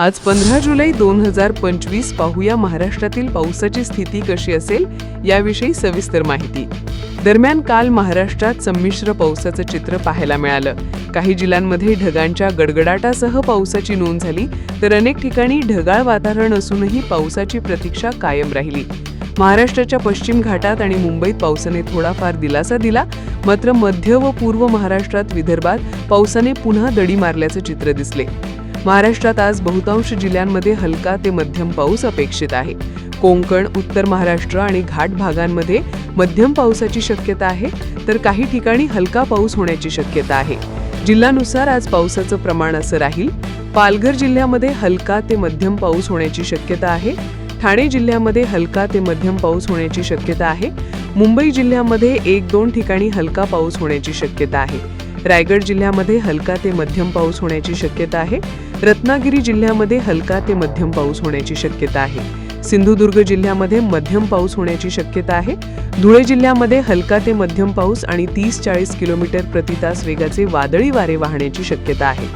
आज पंधरा जुलै दोन हजार पंचवीस पाहूया महाराष्ट्रातील पावसाची स्थिती कशी असेल याविषयी सविस्तर माहिती. दरम्यान काल महाराष्ट्रात संमिश्र पावसाचं चित्र पाहायला मिळालं. काही जिल्ह्यांमध्ये ढगांच्या गडगडाटासह पावसाची नोंद झाली तर अनेक ठिकाणी ढगाळ वातावरण असूनही पावसाची प्रतीक्षा कायम राहिली. महाराष्ट्राच्या पश्चिम घाटात आणि मुंबईत पावसाने थोडाफार दिलासा दिला मात्र मध्य व पूर्व महाराष्ट्रात विदर्भात पावसाने पुन्हा दडी मारल्याचं चित्र दिसले. महाराष्ट्रात आज बहुतांश जिल्ह्यांमध्ये हलका ते मध्यम पाऊस अपेक्षित आहे. कोकण उत्तर महाराष्ट्र आणि घाट भागांमध्ये मध्यम पावसाची शक्यता आहे तर काही ठिकाणी हलका पाऊस होण्याची शक्यता आहे. जिल्ह्यानुसार आज पावसाचं प्रमाण असं राहील. पालघर जिल्ह्यामध्ये हलका ते मध्यम पाऊस होण्याची शक्यता आहे. ठाणे जिल्ह्यामध्ये हलका ते मध्यम पाऊस होण्याची शक्यता आहे. मुंबई जिल्ह्यामध्ये एक दोन ठिकाणी हलका पाऊस होण्याची शक्यता आहे. रायगड जिल्ह्यामध्ये हलका ते मध्यम पाऊस होण्याची शक्यता आहे. रत्नागिरी जिल्ह्यामध्ये हलका ते मध्यम पाऊस होण्याची शक्यता आहे. सिंधुदुर्ग जिल्ह्यामध्ये मध्यम पाऊस होण्याची शक्यता आहे. धुळे जिल्ह्यामध्ये हलका ते मध्यम पाऊस आणि तीस चाळीस किलोमीटर प्रति तास वेगाचे वादळी वारे वाहण्याची शक्यता आहे.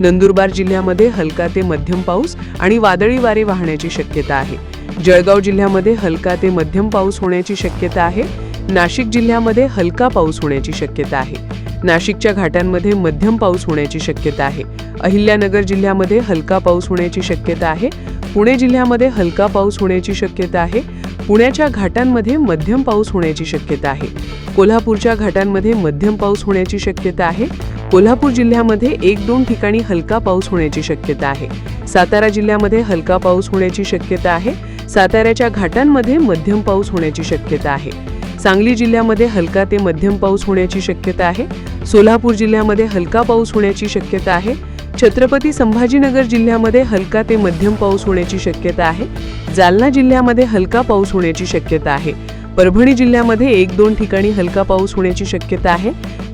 नंदुरबार जिल्ह्यामध्ये हलका ते मध्यम पाऊस आणि वादळी वारे वाहण्याची शक्यता आहे. जळगाव जिल्ह्यामध्ये हलका ते मध्यम पाऊस होण्याची शक्यता आहे. नाशिक जिल्ह्यामध्ये हलका पाऊस होण्याची शक्यता आहे. नाशिकच्या घाटांमध्ये मध्यम पाऊस होण्याची शक्यता आहे. अहिल्यानगर जिल्ह्यामध्ये हलका पाऊस होण्याची शक्यता आहे. पुणे जिल्ह्यामध्ये हलका पाऊस होण्याची शक्यता आहे. पुण्याच्या घाटांमध्ये मध्यम पाऊस होण्याची शक्यता आहे. कोल्हापूरच्या घाटांमध्ये मध्यम पाऊस होण्याची शक्यता आहे. कोल्हापूर जिल्ह्यामध्ये एक दोन ठिकाणी हलका पाऊस होण्याची शक्यता आहे. सातारा जिल्ह्यामध्ये हलका पाऊस होण्याची शक्यता आहे. साताऱ्याच्या घाटांमध्ये मध्यम पाऊस होण्याची शक्यता आहे. सांगली जिल्ह्यामध्ये हलका ते मध्यम पाऊस होण्याची शक्यता आहे. सोलापूर जिल्ह्यामध्ये हलका पाऊस होण्याची शक्यता आहे. छत्रपती संभाजीनगर जिल्ह्यामध्ये हलका ते मध्यम पाऊस होण्याची शक्यता आहे. जालना जिल्ह्यामध्ये हलका पाऊस होण्याची शक्यता आहे. परभणी जिल्ह्यामध्ये एक दोन ठिकाणी हलका पाऊस होण्याची शक्यता आहे.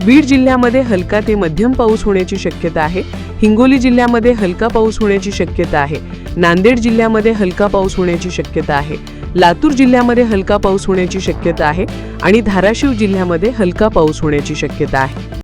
बीड जिल्ह्यामध्ये हलका ते मध्यम पाऊस होण्याची शक्यता आहे. हिंगोली जिल्ह्यामध्ये हलका पाऊस होण्याची शक्यता आहे. नांदेड जिल्ह्यामध्ये हलका पाऊस होण्याची शक्यता आहे. लातूर जिल्ह्यामध्ये हलका पाऊस होण्याची शक्यता आहे आणि धाराशिव जिल्ह्यामध्ये हलका पाऊस होण्याची शक्यता आहे.